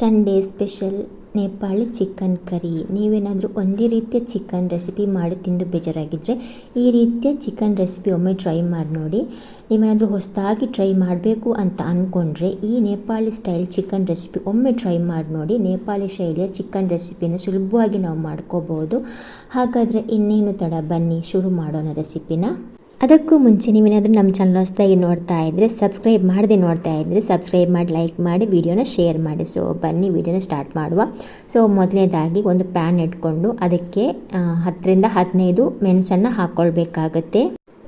Sunday special Nepali chicken curry ನೀವೇನಾದರೂ ಒಂದೇ ರೀತಿಯ ಚಿಕನ್ ರೆಸಿಪಿ ಮಾಡಿ ತಿಂದು ಬೇಜಾರಾಗಿದ್ದರೆ ಈ ರೀತಿಯ ಚಿಕನ್ ರೆಸಿಪಿ ಒಮ್ಮೆ ಟ್ರೈ ಮಾಡಿ ನೋಡಿ. ನೀವೇನಾದರೂ ಹೊಸದಾಗಿ ಟ್ರೈ ಮಾಡಬೇಕು ಅಂತ ಅಂದ್ಕೊಂಡ್ರೆ ಈ ನೇಪಾಳಿ ಸ್ಟೈಲ್ ಚಿಕನ್ ರೆಸಿಪಿ ಒಮ್ಮೆ ಟ್ರೈ ಮಾಡಿ ನೋಡಿ. ನೇಪಾಳಿ ಶೈಲಿಯ ಚಿಕನ್ ರೆಸಿಪಿನ ಸುಲಭವಾಗಿ ನಾವು ಮಾಡ್ಕೋಬೋದು. ಹಾಗಾದರೆ ಇನ್ನೇನು ತಡ ಬನ್ನಿ, ಶುರು ಮಾಡೋಣ ರೆಸಿಪಿನ ಅದಕ್ಕೂ ಮುಂಚೆ ನೀವೇನಾದರೂ ನಮ್ಮ ಚಾನಲ್ ಹೊಸದಾಗಿ ನೋಡ್ತಾ ಇದ್ದರೆ ಸಬ್ಸ್ಕ್ರೈಬ್ ಮಾಡದೆ ನೋಡ್ತಾ ಇದ್ದರೆ ಸಬ್ಸ್ಕ್ರೈಬ್ ಮಾಡಿ ಲೈಕ್ ಮಾಡಿ ವಿಡಿಯೋನ ಶೇರ್ ಮಾಡಿ. ಸೊ ಬನ್ನಿ ವಿಡಿಯೋನ ಸ್ಟಾರ್ಟ್ ಮಾಡುವ. ಸೊ ಮೊದಲನೇದಾಗಿ ಒಂದು ಪ್ಯಾನ್ ಇಟ್ಕೊಂಡು ಅದಕ್ಕೆ ಹತ್ತರಿಂದ ಹದಿನೈದು ಮೆಣಸನ್ನು ಹಾಕ್ಕೊಳ್ಬೇಕಾಗತ್ತೆ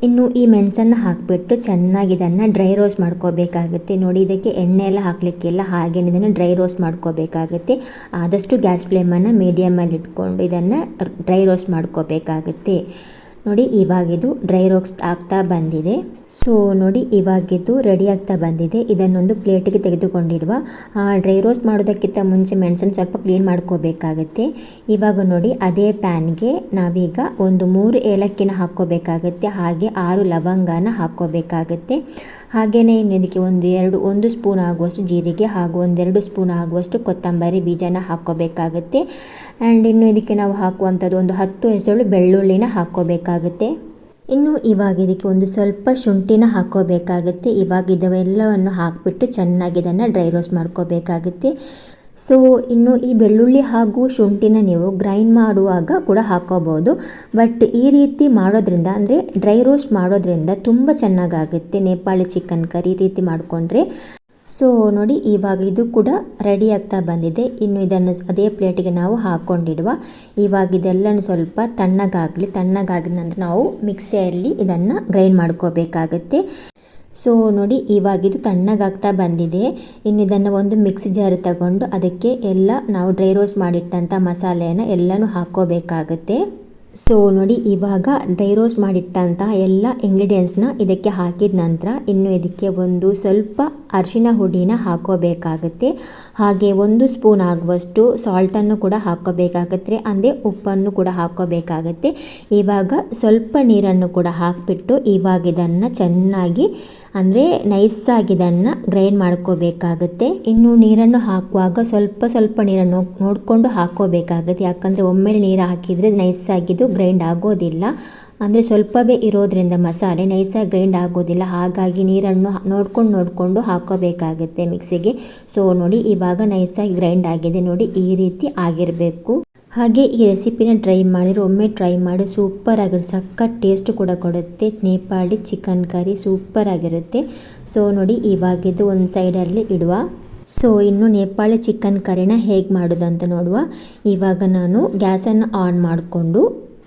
ಇನ್ನು ಈ ಮೆಣಸನ್ನು ಹಾಕಿಬಿಟ್ಟು ಚೆನ್ನಾಗಿ ಇದನ್ನು ಡ್ರೈ ರೋಸ್ಟ್ ಮಾಡ್ಕೋಬೇಕಾಗುತ್ತೆ. ನೋಡಿ, ಇದಕ್ಕೆ ಎಣ್ಣೆ ಎಲ್ಲ ಹಾಕಲಿಕ್ಕಿಲ್ಲ ಹಾಗೇ ಇದನ್ನು ಡ್ರೈ ರೋಸ್ಟ್ ಮಾಡ್ಕೋಬೇಕಾಗುತ್ತೆ. ಆದಷ್ಟು ಗ್ಯಾಸ್ ಫ್ಲೇಮನ್ನು ಮೀಡಿಯಮಲ್ಲಿ ಇಟ್ಕೊಂಡು ಇದನ್ನು ಡ್ರೈ ರೋಸ್ಟ್ ಮಾಡ್ಕೋಬೇಕಾಗುತ್ತೆ. ನೋಡಿ ಇವಾಗಿದು ಡ್ರೈ ರೋಸ್ಟ್ ಆಗ್ತಾ ಬಂದಿದೆ. ಸೊ ನೋಡಿ ಇವಾಗಿದ್ದು ರೆಡಿ ಆಗ್ತಾ ಬಂದಿದೆ. ಇದನ್ನೊಂದು ಪ್ಲೇಟಿಗೆ ತೆಗೆದುಕೊಂಡಿಡುವ ಆ, ಡ್ರೈ ರೋಸ್ಟ್ ಮಾಡೋದಕ್ಕಿಂತ ಮುಂಚೆ ಮೆಣಸನ್ನು ಸ್ವಲ್ಪ ಕ್ಲೀನ್ ಮಾಡ್ಕೋಬೇಕಾಗತ್ತೆ. ಇವಾಗ ನೋಡಿ ಅದೇ ಪ್ಯಾನ್ಗೆ ನಾವೀಗ ಒಂದು ಮೂರು ಏಲಕ್ಕಿನ ಹಾಕ್ಕೋಬೇಕಾಗತ್ತೆ. ಹಾಗೆ ಆರು ಲವಂಗನ ಹಾಕ್ಕೋಬೇಕಾಗತ್ತೆ. ಹಾಗೆಯೇ ಇನ್ನು ಇದಕ್ಕೆ ಒಂದು ಎರಡು ಒಂದು ಸ್ಪೂನ್ ಆಗುವಷ್ಟು ಜೀರಿಗೆ ಹಾಗೂ ಒಂದೆರಡು ಸ್ಪೂನ್ ಆಗುವಷ್ಟು ಕೊತ್ತಂಬರಿ ಬೀಜನ ಹಾಕ್ಕೋಬೇಕಾಗತ್ತೆ. ಆ್ಯಂಡ್ ಇನ್ನು ಇದಕ್ಕೆ ನಾವು ಹಾಕುವಂಥದ್ದು ಒಂದು ಹತ್ತು ಹೆಸರು ಬೆಳ್ಳುಳ್ಳಿನ ಹಾಕ್ಕೋಬೇಕಾಗುತ್ತೆ. ಇನ್ನು ಇವಾಗ ಇದಕ್ಕೆ ಒಂದು ಸ್ವಲ್ಪ ಶುಂಠಿನ ಹಾಕೋಬೇಕಾಗುತ್ತೆ ಇವಾಗ ಇದವೆಲ್ಲವನ್ನು ಹಾಕಿಬಿಟ್ಟು ಚೆನ್ನಾಗಿ ಇದನ್ನು ಡ್ರೈ ರೋಸ್ಟ್ ಮಾಡ್ಕೋಬೇಕಾಗುತ್ತೆ. ಸೊ ಇನ್ನು ಈ ಬೆಳ್ಳುಳ್ಳಿ ಹಾಗೂ ಶುಂಠಿನ ನೀವು ಗ್ರೈಂಡ್ ಮಾಡುವಾಗ ಕೂಡ ಹಾಕೋಬೋದು ಬಟ್ ಈ ರೀತಿ ಮಾಡೋದ್ರಿಂದ, ಅಂದರೆ ಡ್ರೈ ರೋಸ್ಟ್ ಮಾಡೋದ್ರಿಂದ ತುಂಬ ಚೆನ್ನಾಗಾಗುತ್ತೆ. ನೇಪಾಳಿ ಚಿಕನ್ ಕರಿ ರೀತಿ ಮಾಡಿಕೊಂಡ್ರೆ. ಸೊ ನೋಡಿ, ಇವಾಗ ಇದು ಕೂಡ ರೆಡಿ ಆಗ್ತಾ ಬಂದಿದೆ. ಇನ್ನು ಇದನ್ನು ಅದೇ ಪ್ಲೇಟಿಗೆ ನಾವು ಹಾಕ್ಕೊಂಡಿಡುವ ಇವಾಗ ಇದೆಲ್ಲನೂ ಸ್ವಲ್ಪ ತಣ್ಣಗಾಗಲಿ, ತಣ್ಣಗಾಗಿದ ನಂತರ ನಾವು ಮಿಕ್ಸಿಯಲ್ಲಿ ಇದನ್ನು ಗ್ರೈಂಡ್ ಮಾಡ್ಕೋಬೇಕಾಗತ್ತೆ. ಸೊ ನೋಡಿ, ಇವಾಗ ಇದು ತಣ್ಣಗಾಗ್ತಾ ಬಂದಿದೆ. ಇನ್ನು ಇದನ್ನು ಒಂದು ಮಿಕ್ಸಿ ಜಾರ್ ತಗೊಂಡು ಅದಕ್ಕೆ ಎಲ್ಲ ನಾವು ಡ್ರೈ ರೋಸ್ಟ್ ಮಾಡಿಟ್ಟಂಥ ಮಸಾಲೆಯನ್ನು ಎಲ್ಲನೂ ಹಾಕ್ಕೋಬೇಕಾಗುತ್ತೆ ಸೊ ನೋಡಿ, ಇವಾಗ ಡ್ರೈ ರೋಸ್ಟ್ ಮಾಡಿಟ್ಟಂತಹ ಎಲ್ಲ ಇಂಗ್ರೀಡಿಯೆಂಟ್ಸ್ನ ಇದಕ್ಕೆ ಹಾಕಿದ ನಂತರ ಇನ್ನು ಇದಕ್ಕೆ ಒಂದು ಸ್ವಲ್ಪ ಅರಿಶಿನ ಹುಡಿನ ಹಾಕೋಬೇಕಾಗುತ್ತೆ. ಹಾಗೆ ಒಂದು ಸ್ಪೂನ್ ಆಗುವಷ್ಟು ಸಾಲ್ಟನ್ನು ಕೂಡ ಹಾಕೋಬೇಕಾಗತ್ತೆ. ಅಂದರೆ ಉಪ್ಪನ್ನು ಕೂಡ ಹಾಕೋಬೇಕಾಗತ್ತೆ. ಇವಾಗ ಸ್ವಲ್ಪ ನೀರನ್ನು ಕೂಡ ಹಾಕಿಬಿಟ್ಟು ಇವಾಗ ಇದನ್ನು ಚೆನ್ನಾಗಿ ಅಂದರೆ ನೈಸಾಗಿ ಇದನ್ನು ಗ್ರೈಂಡ್ ಮಾಡ್ಕೋಬೇಕಾಗುತ್ತೆ. ಇನ್ನು ನೀರನ್ನು ಹಾಕುವಾಗ ಸ್ವಲ್ಪ ಸ್ವಲ್ಪ ನೀರನ್ನು ನೋಡಿಕೊಂಡು ಹಾಕೋಬೇಕಾಗುತ್ತೆ. ಯಾಕಂದರೆ ಒಮ್ಮೆಲೆ ನೀರು ಹಾಕಿದರೆ ನೈಸಾಗಿದ್ದು ಗ್ರೈಂಡ್ ಆಗೋದಿಲ್ಲ. ಅಂದರೆ ಸ್ವಲ್ಪವೇ ಇರೋದ್ರಿಂದ ಮಸಾಲೆ ನೈಸಾಗಿ ಗ್ರೈಂಡ್ ಆಗೋದಿಲ್ಲ. ಹಾಗಾಗಿ ನೀರನ್ನು ನೋಡ್ಕೊಂಡು ನೋಡಿಕೊಂಡು ಹಾಕೋಬೇಕಾಗುತ್ತೆ ಮಿಕ್ಸಿಗೆ. ಸೊ ನೋಡಿ ಇವಾಗ ನೈಸಾಗಿ ಗ್ರೈಂಡ್ ಆಗಿದೆ. ನೋಡಿ ಈ ರೀತಿ ಆಗಿರಬೇಕು. ಹಾಗೆ ಈ ರೆಸಿಪಿನ ಟ್ರೈ ಮಾಡಿದ್ರೆ ಒಮ್ಮೆ ಟ್ರೈ ಮಾಡಿ. ಸೂಪರ್ ಆಗಿರುತ್ತೆ. ಸಖತ್ ಟೇಸ್ಟ್ ಕೂಡ ಕೊಡುತ್ತೆ. ನೇಪಾಳಿ ಚಿಕನ್ ಕರಿ ಸೂಪರ್ ಆಗಿರುತ್ತೆ. ಸೊ ನೋಡಿ ಇವಾಗಿದ್ದು ಒಂದು ಸೈಡಲ್ಲಿ ಇಡುವ. ಸೊ ಇನ್ನು ನೇಪಾಳಿ ಚಿಕನ್ ಕರಿನ ಹೇಗೆ ಮಾಡೋದು ಅಂತ ನೋಡುವ. ಇವಾಗ ನಾನು ಗ್ಯಾಸನ್ನು ಆನ್ ಮಾಡಿಕೊಂಡು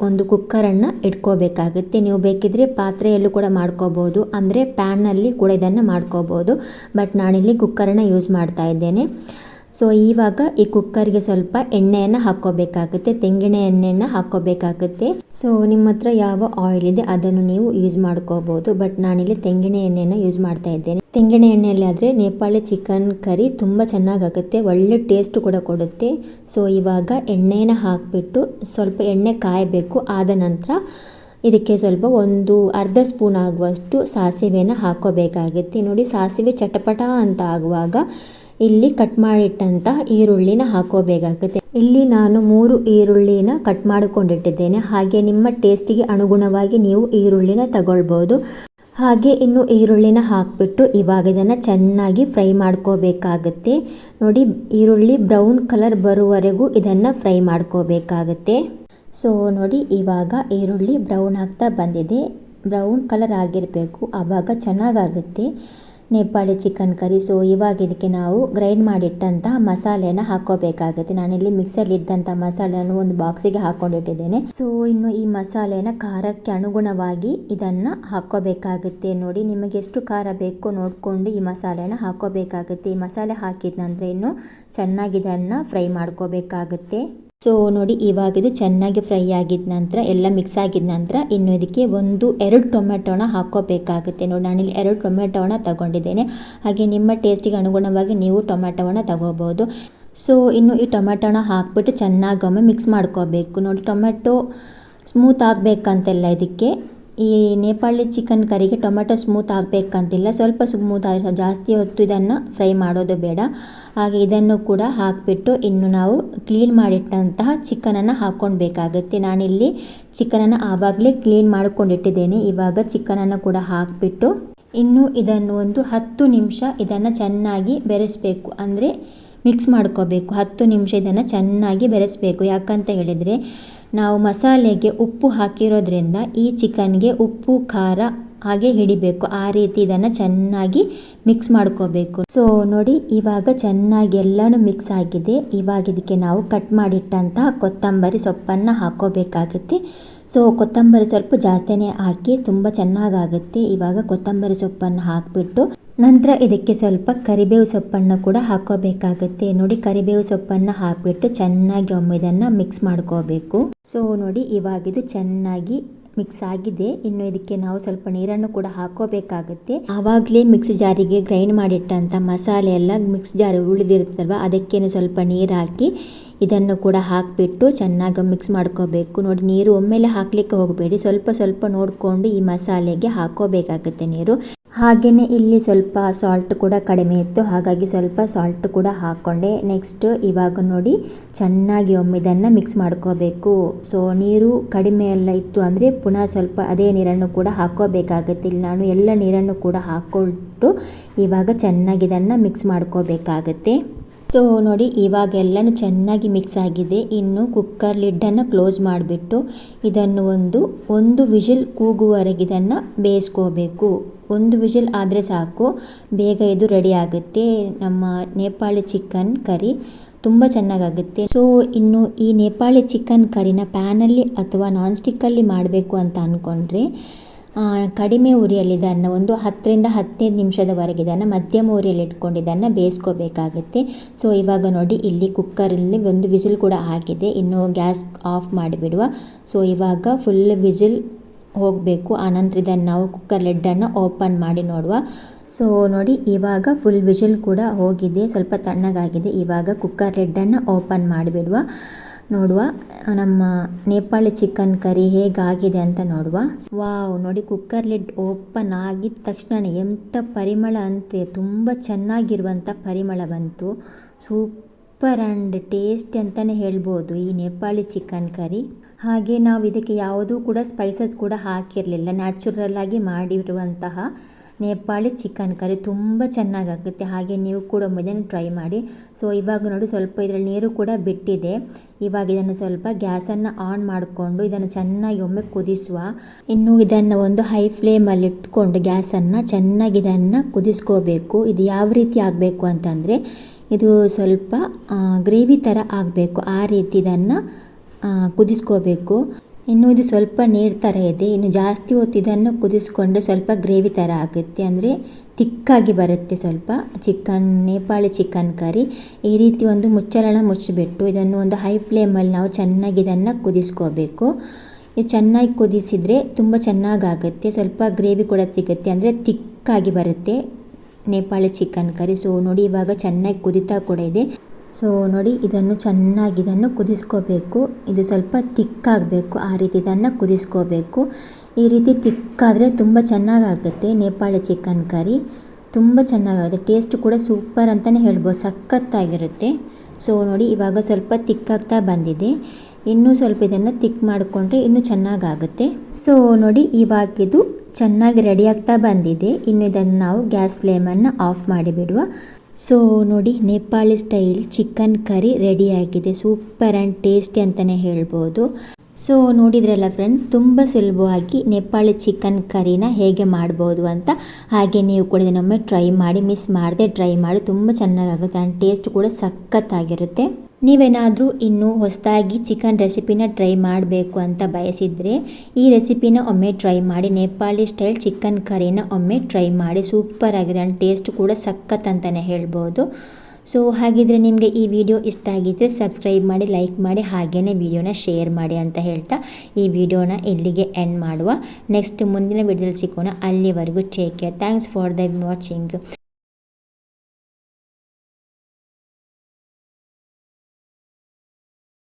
ಒಂದು ಕುಕ್ಕರನ್ನು ಇಟ್ಕೋಬೇಕಾಗುತ್ತೆ. ನೀವು ಬೇಕಿದ್ರೆ ಪಾತ್ರೆಯಲ್ಲೂ ಕೂಡ ಮಾಡ್ಕೋಬೋದು, ಅಂದರೆ ಪ್ಯಾನಲ್ಲಿ ಕೂಡ ಇದನ್ನು ಮಾಡ್ಕೋಬೋದು. ಬಟ್ ನಾನಿಲ್ಲಿ ಕುಕ್ಕರನ್ನು ಯೂಸ್ ಮಾಡ್ತಾ ಇದ್ದೇನೆ. ಸೊ, ಇವಾಗ ಈ ಕುಕ್ಕರ್ಗೆ ಸ್ವಲ್ಪ ಎಣ್ಣೆಯನ್ನು ಹಾಕ್ಕೋಬೇಕಾಗುತ್ತೆ, ತೆಂಗಿನ ಎಣ್ಣೆಯನ್ನು ಹಾಕ್ಕೋಬೇಕಾಗುತ್ತೆ. ಸೊ, ನಿಮ್ಮ ಹತ್ರ ಯಾವ ಆಯಿಲ್ ಇದೆ ಅದನ್ನು ನೀವು ಯೂಸ್ ಮಾಡ್ಕೋಬೋದು. ಬಟ್ ನಾನಿಲ್ಲಿ ತೆಂಗಿನ ಎಣ್ಣೆಯನ್ನು ಯೂಸ್ ಮಾಡ್ತಾ ಇದ್ದೇನೆ. ತೆಂಗಿನ ಎಣ್ಣೆಯಲ್ಲಿ ಆದರೆ ನೇಪಾಳಿ ಚಿಕನ್ ಕರಿ ತುಂಬ ಚೆನ್ನಾಗಾಗುತ್ತೆ, ಒಳ್ಳೆ ಟೇಸ್ಟ್ ಕೂಡ ಕೊಡುತ್ತೆ. ಸೊ ಇವಾಗ ಎಣ್ಣೆನ ಹಾಕಿಬಿಟ್ಟು ಸ್ವಲ್ಪ ಎಣ್ಣೆ ಕಾಯಬೇಕು ಆದ ನಂತರ ಇದಕ್ಕೆ ಸ್ವಲ್ಪ ಒಂದು ಅರ್ಧ ಸ್ಪೂನ್ ಆಗುವಷ್ಟು ಸಾಸಿವೆನ ಹಾಕೋಬೇಕಾಗುತ್ತೆ. ನೋಡಿ, ಸಾಸಿವೆ ಚಟಪಟ ಅಂತ ಆಗುವಾಗ ಇಲ್ಲಿ ಕಟ್ ಮಾಡಿಟ್ಟಂಥ ಈರುಳ್ಳಿನ ಹಾಕೋಬೇಕಾಗುತ್ತೆ. ಇಲ್ಲಿ ನಾನು ಮೂರು ಈರುಳ್ಳಿನ ಕಟ್ ಮಾಡಿಕೊಂಡಿಟ್ಟಿದ್ದೇನೆ. ಹಾಗೆ ನಿಮ್ಮ ಟೇಸ್ಟಿಗೆ ಅನುಗುಣವಾಗಿ ನೀವು ಈರುಳ್ಳಿನ ತಗೊಳ್ಬೋದು. ಹಾಗೆ ಇನ್ನು ಈರುಳ್ಳಿನ ಹಾಕಿಬಿಟ್ಟು ಇವಾಗ ಇದನ್ನು ಚೆನ್ನಾಗಿ ಫ್ರೈ ಮಾಡ್ಕೋಬೇಕಾಗತ್ತೆ. ನೋಡಿ, ಈರುಳ್ಳಿ ಬ್ರೌನ್ ಕಲರ್ ಬರುವವರೆಗೂ ಇದನ್ನು ಫ್ರೈ ಮಾಡ್ಕೋಬೇಕಾಗತ್ತೆ. ಸೊ ನೋಡಿ, ಇವಾಗ ಈರುಳ್ಳಿ ಬ್ರೌನ್ ಆಗ್ತಾ ಬಂದಿದೆ. ಬ್ರೌನ್ ಕಲರ್ ಆಗಿರಬೇಕು, ಆವಾಗ ಚೆನ್ನಾಗಾಗುತ್ತೆ. ನೇಪಾಳಿ ಚಿಕನ್ ಕರಿ. ಸೊ ಇವಾಗ ಇದಕ್ಕೆ ನಾವು ಗ್ರೈಂಡ್ ಮಾಡಿಟ್ಟಂಥ ಮಸಾಲೆನ ಹಾಕೋಬೇಕಾಗುತ್ತೆ ನಾನಿಲ್ಲಿ ಮಿಕ್ಸಲ್ಲಿ ಇದ್ದಂಥ ಮಸಾಲೆನ ಒಂದು ಬಾಕ್ಸಿಗೆ ಹಾಕೊಂಡಿಟ್ಟಿದ್ದೇನೆ ಸೊ ಇನ್ನು ಈ ಮಸಾಲೆನ ಖಾರಕ್ಕೆ ಅನುಗುಣವಾಗಿ ಇದನ್ನು ಹಾಕೋಬೇಕಾಗುತ್ತೆ ನೋಡಿ, ನಿಮಗೆ ಎಷ್ಟು ಖಾರ ಬೇಕೋ ನೋಡಿಕೊಂಡು ಈ ಮಸಾಲೆನ ಹಾಕೋಬೇಕಾಗುತ್ತೆ ಈ ಮಸಾಲೆ ಹಾಕಿದ ನಂತರ ಇನ್ನು ಚೆನ್ನಾಗಿ ಇದನ್ನು ಫ್ರೈ ಮಾಡ್ಕೋಬೇಕಾಗುತ್ತೆ. ಸೊ ನೋಡಿ, ಇವಾಗ ಇದು ಚೆನ್ನಾಗಿ ಫ್ರೈ ಆಗಿದ ನಂತರ, ಎಲ್ಲ ಮಿಕ್ಸ್ ಆಗಿದ ನಂತರ ಇನ್ನು ಇದಕ್ಕೆ ಒಂದು ಎರಡು ಟೊಮೆಟೊನ ಹಾಕೋಬೇಕಾಗುತ್ತೆ ನೋಡಿ, ನಾನಿಲ್ಲಿ ಎರಡು ಟೊಮೆಟೊನ ತಗೊಂಡಿದ್ದೇನೆ. ಹಾಗೆ ನಿಮ್ಮ ಟೇಸ್ಟಿಗೆ ಅನುಗುಣವಾಗಿ ನೀವು ಟೊಮೆಟೊವನ್ನು ತಗೋಬೋದು. ಸೊ ಇನ್ನು ಈ ಟೊಮೆಟೊನ ಹಾಕ್ಬಿಟ್ಟು ಚೆನ್ನಾಗಿ ಒಮ್ಮೆ ಮಿಕ್ಸ್ ಮಾಡ್ಕೋಬೇಕು. ನೋಡಿ, ಟೊಮೆಟೊ ಸ್ಮೂತ್ ಆಗಬೇಕಂತೆಲ್ಲ ಇದಕ್ಕೆ. ಈ ನೇಪಾಳಿ ಚಿಕನ್ ಕರಿಗೆ ಟೊಮೆಟೊ ಸ್ಮೂತ್ ಆಗಬೇಕಂತಿಲ್ಲ. ಸ್ವಲ್ಪ ಸ್ಮೂತ್ ಆದರೆ ಜಾಸ್ತಿ ಹೊತ್ತು ಇದನ್ನು ಫ್ರೈ ಮಾಡೋದು ಬೇಡ. ಹಾಗೆ ಇದನ್ನು ಕೂಡ ಹಾಕಿಬಿಟ್ಟು ಇನ್ನು ನಾವು ಕ್ಲೀನ್ ಮಾಡಿಟ್ಟಂತಹ ಚಿಕನನ್ನು ಹಾಕ್ಕೊಳ್ಬೇಕಾಗತ್ತೆ ನಾನಿಲ್ಲಿ ಚಿಕನನ್ನು ಆವಾಗಲೇ ಕ್ಲೀನ್ ಮಾಡ್ಕೊಂಡಿಟ್ಟಿದ್ದೇನೆ. ಇವಾಗ ಚಿಕನನ್ನು ಕೂಡ ಹಾಕಿಬಿಟ್ಟು ಇನ್ನು ಇದನ್ನು ಒಂದು ಹತ್ತು ನಿಮಿಷ ಇದನ್ನು ಚೆನ್ನಾಗಿ ಬೆರೆಸಬೇಕು. ಅಂದರೆ ಮಿಕ್ಸ್ ಮಾಡ್ಕೋಬೇಕು. ಹತ್ತು ನಿಮಿಷ ಇದನ್ನು ಚೆನ್ನಾಗಿ ಬೆರೆಸಬೇಕು. ಯಾಕಂತ ಹೇಳಿದರೆ ನಾವು ಮಸಾಲೆಗೆ ಉಪ್ಪು ಹಾಕಿರೋದ್ರಿಂದ ಈ ಚಿಕನ್ಗೆ ಉಪ್ಪು, ಖಾರ ಹಾಗೆ ಹಿಡಿಬೇಕು. ಆ ರೀತಿ ಇದನ್ನು ಚೆನ್ನಾಗಿ ಮಿಕ್ಸ್ ಮಾಡ್ಕೋಬೇಕು. ಸೊ ನೋಡಿ ಇವಾಗ ಚೆನ್ನಾಗಿ ಎಲ್ಲನೂ ಮಿಕ್ಸ್ ಆಗಿದೆ. ಇವಾಗ ಇದಕ್ಕೆ ನಾವು ಕಟ್ ಮಾಡಿಟ್ಟಂತಹ ಕೊತ್ತಂಬರಿ ಸೊಪ್ಪನ್ನು ಹಾಕೋಬೇಕಾಗುತ್ತೆ. ಸೊ ಕೊತ್ತಂಬರಿ ಸ್ವಲ್ಪ ಜಾಸ್ತಿನೇ ಹಾಕಿ ತುಂಬ ಚೆನ್ನಾಗಾಗುತ್ತೆ. ಇವಾಗ ಕೊತ್ತಂಬರಿ ಸೊಪ್ಪನ್ನು ಹಾಕಿಬಿಟ್ಟು ನಂತರ ಇದಕ್ಕೆ ಸ್ವಲ್ಪ ಕರಿಬೇವು ಸೊಪ್ಪನ್ನು ಕೂಡ ಹಾಕೋಬೇಕಾಗುತ್ತೆ. ನೋಡಿ, ಕರಿಬೇವು ಸೊಪ್ಪನ್ನು ಹಾಕಿಬಿಟ್ಟು ಚೆನ್ನಾಗಿ ಒಮ್ಮೆ ಇದನ್ನು ಮಿಕ್ಸ್ ಮಾಡ್ಕೋಬೇಕು. ಸೊ ನೋಡಿ ಇವಾಗಿದು ಚೆನ್ನಾಗಿ ಮಿಕ್ಸ್ ಆಗಿದೆ. ಇನ್ನು ಇದಕ್ಕೆ ನಾವು ಸ್ವಲ್ಪ ನೀರನ್ನು ಕೂಡ ಹಾಕೋಬೇಕಾಗುತ್ತೆ. ಆವಾಗಲೇ ಮಿಕ್ಸ್ ಜಾರಿಗೆ ಗ್ರೈಂಡ್ ಮಾಡಿಟ್ಟಂಥ ಮಸಾಲೆ ಎಲ್ಲ ಮಿಕ್ಸ್ ಜಾರಿ ಉಳಿದಿರುತ್ತಲ್ವ? ಅದಕ್ಕೇನು ಸ್ವಲ್ಪ ನೀರು ಹಾಕಿ ಇದನ್ನು ಕೂಡ ಹಾಕಿಬಿಟ್ಟು ಚೆನ್ನಾಗಿ ಮಿಕ್ಸ್ ಮಾಡ್ಕೋಬೇಕು. ನೋಡಿ, ನೀರು ಒಮ್ಮೆಲೆ ಹಾಕಲಿಕ್ಕೆ ಹೋಗಬೇಡಿ. ಸ್ವಲ್ಪ ಸ್ವಲ್ಪ ನೋಡಿಕೊಂಡು ಈ ಮಸಾಲೆಗೆ ಹಾಕೋಬೇಕಾಗುತ್ತೆ ನೀರು. ಹಾಗೆಯೇ ಇಲ್ಲಿ ಸ್ವಲ್ಪ ಸಾಲ್ಟ್ ಕೂಡ ಕಡಿಮೆ ಇತ್ತು. ಹಾಗಾಗಿ ಸ್ವಲ್ಪ ಸಾಲ್ಟ್ ಕೂಡ ಹಾಕ್ಕೊಂಡೆ ನೆಕ್ಸ್ಟ್ ಇವಾಗ ನೋಡಿ ಚೆನ್ನಾಗಿ ಒಮ್ಮೆ ಇದನ್ನು ಮಿಕ್ಸ್ ಮಾಡ್ಕೋಬೇಕು. ಸೊ ನೀರು ಕಡಿಮೆ ಎಲ್ಲ ಇತ್ತು ಅಂದರೆ ಪುನಃ ಸ್ವಲ್ಪ ಅದೇ ನೀರನ್ನು ಕೂಡ ಹಾಕ್ಕೋಬೇಕಾಗತ್ತೆ. ಇಲ್ಲಿ ನಾನು ಎಲ್ಲ ನೀರನ್ನು ಕೂಡ ಹಾಕ್ಕೊಟ್ಟು ಇವಾಗ ಚೆನ್ನಾಗಿ ಇದನ್ನು ಮಿಕ್ಸ್ ಮಾಡ್ಕೋಬೇಕಾಗತ್ತೆ. ಸೊ ನೋಡಿ, ಇವಾಗೆಲ್ಲನೂ ಚೆನ್ನಾಗಿ ಮಿಕ್ಸ್ ಆಗಿದೆ. ಇನ್ನು ಕುಕ್ಕರ್ ಲಿಡ್ಡನ್ನು ಕ್ಲೋಸ್ ಮಾಡಿಬಿಟ್ಟು ಇದನ್ನು ಒಂದು ಒಂದು ವಿಜಿಲ್ ಕೂಗುವವರೆಗೆ ಇದನ್ನು ಬೇಯಿಸ್ಕೋಬೇಕು. ಒಂದು ವಿಜಿಲ್ ಆದರೆ ಸಾಕು. ಬೇಗ ಇದು ರೆಡಿ ಆಗುತ್ತೆ. ನಮ್ಮ ನೇಪಾಳಿ ಚಿಕನ್ ಕರಿ ತುಂಬ ಚೆನ್ನಾಗಾಗುತ್ತೆ. ಸೊ ಇನ್ನು ಈ ನೇಪಾಳಿ ಚಿಕನ್ ಕರಿನ ಪ್ಯಾನಲ್ಲಿ ಅಥವಾ ನಾನ್ ಸ್ಟಿಕ್ಕಲ್ಲಿ ಮಾಡಬೇಕು ಅಂತ ಅಂದ್ಕೊಂಡ್ರೆ ಕಡಿಮೆ ಉರಿಯಲ್ಲಿ ಇದನ್ನು ಒಂದು ಹತ್ತರಿಂದ ಹದಿನೈದು ನಿಮಿಷದವರೆಗೆ ಇದನ್ನು ಮಧ್ಯಮ ಉರಿಯಲ್ಲಿ ಇಟ್ಕೊಂಡು ಇದನ್ನು ಬೇಯಿಸ್ಕೋಬೇಕಾಗುತ್ತೆ. ಸೊ ಇವಾಗ ನೋಡಿ, ಇಲ್ಲಿ ಕುಕ್ಕರಲ್ಲಿ ಒಂದು ವಿಸಿಲ್ ಕೂಡ ಆಗಿದೆ. ಇನ್ನು ಗ್ಯಾಸ್ ಆಫ್ ಮಾಡಿಬಿಡುವ. ಸೊ ಇವಾಗ ಫುಲ್ ವಿಸಿಲ್ ಹೋಗಬೇಕು. ಆನಂತರ ಇದನ್ನು ನಾವು ಕುಕ್ಕರ್ ಲೆಡ್ಡನ್ನು ಓಪನ್ ಮಾಡಿ ನೋಡುವ. ಸೊ ನೋಡಿ, ಇವಾಗ ಫುಲ್ ವಿಷಲ್ ಕೂಡ ಹೋಗಿದೆ. ಸ್ವಲ್ಪ ತಣ್ಣಗಾಗಿದೆ. ಇವಾಗ ಕುಕ್ಕರ್ ಲೆಡ್ಡನ್ನು ಓಪನ್ ಮಾಡಿಬಿಡುವ. ನೋಡುವ, ನಮ್ಮ ನೇಪಾಳಿ ಚಿಕನ್ ಕರಿ ಹೇಗಾಗಿದೆ ಅಂತ ನೋಡುವ. ವಾವ್, ನೋಡಿ ಕುಕ್ಕರ್ ಲಿಡ್ ಓಪನ್ ಆಗಿದ ತಕ್ಷಣ ಎಂಥ ಪರಿಮಳ ಅಂತೆ, ತುಂಬ ಚೆನ್ನಾಗಿರುವಂಥ ಪರಿಮಳ ಬಂತು. ಸೂಪರ್ ಆ್ಯಂಡ್ ಟೇಸ್ಟ್ ಅಂತಲೇ ಹೇಳ್ಬೋದು ಈ ನೇಪಾಳಿ ಚಿಕನ್ ಕರಿ ಹಾಗೆ ನಾವು ಇದಕ್ಕೆ ಯಾವುದೂ ಕೂಡ ಸ್ಪೈಸಸ್ ಕೂಡ ಹಾಕಿರಲಿಲ್ಲ ನ್ಯಾಚುರಲ್ ಆಗಿ ಮಾಡಿರುವಂತಹ ನೇಪಾಳಿ ಚಿಕನ್ ಕರಿ ತುಂಬ ಚೆನ್ನಾಗಾಗುತ್ತೆ ಹಾಗೆ ನೀವು ಕೂಡ ಇದನ್ನು ಟ್ರೈ ಮಾಡಿ. ಸೊ ಇವಾಗ ನೋಡಿ ಸ್ವಲ್ಪ ಇದರಲ್ಲಿ ನೀರು ಕೂಡ ಬಿಟ್ಟಿದೆ. ಇವಾಗ ಇದನ್ನು ಸ್ವಲ್ಪ ಗ್ಯಾಸನ್ನು ಆನ್ ಮಾಡಿಕೊಂಡು ಇದನ್ನು ಚೆನ್ನಾಗಿ ಒಮ್ಮೆ ಕುದಿಸುವ. ಇನ್ನು ಇದನ್ನು ಒಂದು ಹೈ ಫ್ಲೇಮಲ್ಲಿ ಇಟ್ಕೊಂಡು ಗ್ಯಾಸನ್ನು ಚೆನ್ನಾಗಿ ಇದನ್ನು ಕುದಿಸ್ಕೋಬೇಕು. ಇದು ಯಾವ ರೀತಿ ಆಗಬೇಕು ಅಂತಂದರೆ, ಇದು ಸ್ವಲ್ಪ ಗ್ರೇವಿ ಥರ ಆಗಬೇಕು. ಆ ರೀತಿ ಇದನ್ನು ಕುದಿಸ್ಕೋಬೇಕು. ಇನ್ನು ಇದು ಸ್ವಲ್ಪ ನೀರು ಥರ ಇದೆ. ಇನ್ನು ಜಾಸ್ತಿ ಹೊತ್ತು ಇದನ್ನು ಕುದಿಸ್ಕೊಂಡ್ರೆ ಸ್ವಲ್ಪ ಗ್ರೇವಿ ಥರ ಆಗುತ್ತೆ. ಅಂದರೆ ತಿಕ್ಕಾಗಿ ಬರುತ್ತೆ ಸ್ವಲ್ಪ. Chicken, Nepali chicken curry. ಈ ರೀತಿ ಒಂದು ಮುಚ್ಚಳನ ಮುಚ್ಚಿಬಿಟ್ಟು ಇದನ್ನು ಒಂದು ಹೈ ಫ್ಲೇಮಲ್ಲಿ ನಾವು ಚೆನ್ನಾಗಿ ಇದನ್ನು ಕುದಿಸ್ಕೋಬೇಕು. ಇದು ಚೆನ್ನಾಗಿ ಕುದಿಸಿದರೆ ತುಂಬ ಚೆನ್ನಾಗಾಗುತ್ತೆ. ಸ್ವಲ್ಪ ಗ್ರೇವಿ ಕೂಡ ಸಿಗುತ್ತೆ. ಅಂದರೆ ತಿಕ್ಕಾಗಿ ಬರುತ್ತೆ. ನೇಪಾಳಿ ಚಿಕನ್ ಕರಿ. ಸೊ ನೋಡಿ ಇವಾಗ ಚೆನ್ನಾಗಿ ಕುದಿತಾ ಕೂಡ ಇದೆ. ಸೊ ನೋಡಿ, ಇದನ್ನು ಚೆನ್ನಾಗಿ ಇದನ್ನು ಕುದಿಸ್ಕೋಬೇಕು. ಇದು ಸ್ವಲ್ಪ ತಿಕ್ಕಾಗಬೇಕು. ಆ ರೀತಿ ಇದನ್ನು ಕುದಿಸ್ಕೋಬೇಕು. ಈ ರೀತಿ ತಿಕ್ಕಾದರೆ ತುಂಬ ಚೆನ್ನಾಗಾಗುತ್ತೆ ನೇಪಾಳಿ ಚಿಕನ್ ಕರಿ ತುಂಬ ಚೆನ್ನಾಗಾಗುತ್ತೆ. ಟೇಸ್ಟ್ ಕೂಡ ಸೂಪರ್ ಅಂತಲೇ ಹೇಳ್ಬೋದು. ಸಖತ್ತಾಗಿರುತ್ತೆ. ಸೊ ನೋಡಿ, ಇವಾಗ ಸ್ವಲ್ಪ ತಿಕ್ಕಾಗ್ತಾ ಬಂದಿದೆ. ಇನ್ನೂ ಸ್ವಲ್ಪ ಇದನ್ನು ತಿಕ್ ಮಾಡಿಕೊಂಡ್ರೆ ಇನ್ನೂ ಚೆನ್ನಾಗಾಗುತ್ತೆ. ಸೊ ನೋಡಿ ಇವಾಗಿದು ಚೆನ್ನಾಗಿ ರೆಡಿ ಆಗ್ತಾ ಬಂದಿದೆ. ಇನ್ನು ಇದನ್ನು ನಾವು ಗ್ಯಾಸ್ ಫ್ಲೇಮನ್ನು ಆಫ್ ಮಾಡಿಬಿಡುವ ಸೊ ನೋಡಿ, Nepali style chicken curry ready ಆಗಿದೆ. ಸೂಪರ್ ಆ್ಯಂಡ್ ಟೇಸ್ಟಿ ಅಂತಲೇ ಹೇಳ್ಬೋದು. ಸೊ ನೋಡಿದ್ರಲ್ಲ ಫ್ರೆಂಡ್ಸ್ ತುಂಬ ಸುಲಭವಾಗಿ ನೇಪಾಳಿ ಚಿಕನ್ ಕರಿನ ಹೇಗೆ ಮಾಡ್ಬೋದು ಅಂತ ಹಾಗೆ ನೀವು ಕೂಡ ಇದನ್ನೊಮ್ಮೆ ಟ್ರೈ ಮಾಡಿ ಮಿಸ್ ಮಾಡದೆ ಟ್ರೈ ಮಾಡಿ, ತುಂಬ ಚೆನ್ನಾಗಾಗುತ್ತೆ. ಆ್ಯಂಡ್ ಟೇಸ್ಟ್ ಕೂಡ ಸಖತ್ತಾಗಿರುತ್ತೆ. ನೀವೇನಾದರೂ ಇನ್ನೂ ಹೊಸದಾಗಿ ಚಿಕನ್ ರೆಸಿಪಿನ ಟ್ರೈ ಮಾಡಬೇಕು ಅಂತ ಬಯಸಿದರೆ ಈ ರೆಸಿಪಿನ ಒಮ್ಮೆ ಟ್ರೈ ಮಾಡಿ, ನೇಪಾಳಿ ಸ್ಟೈಲ್ ಚಿಕನ್ ಕರಿನ ಒಮ್ಮೆ ಟ್ರೈ ಮಾಡಿ, ಸೂಪರ್ ಆಗಿದೆ ಆ್ಯಂಡ್ ಟೇಸ್ಟ್ ಕೂಡ ಸಖತ್ ಅಂತಲೇ ಹೇಳ್ಬೋದು. ಸೊ ಹಾಗಿದ್ರೆ ನಿಮಗೆ ಈ ವಿಡಿಯೋ ಇಷ್ಟ ಆಗಿದ್ದರೆ ಸಬ್ಸ್ಕ್ರೈಬ್ ಮಾಡಿ ಲೈಕ್ ಮಾಡಿ ಹಾಗೆಯೇ ವಿಡಿಯೋನ ಶೇರ್ ಮಾಡಿ ಅಂತ ಹೇಳ್ತಾ ಈ ವಿಡಿಯೋನ ಇಲ್ಲಿಗೆ ಎಂಡ್ ಮಾಡುವ. ನೆಕ್ಸ್ಟ್ ಮುಂದಿನ ವಿಡಿಯೋದಲ್ಲಿ ಸಿಗೋಣ. ಅಲ್ಲಿವರೆಗೂ take care thanks for the watching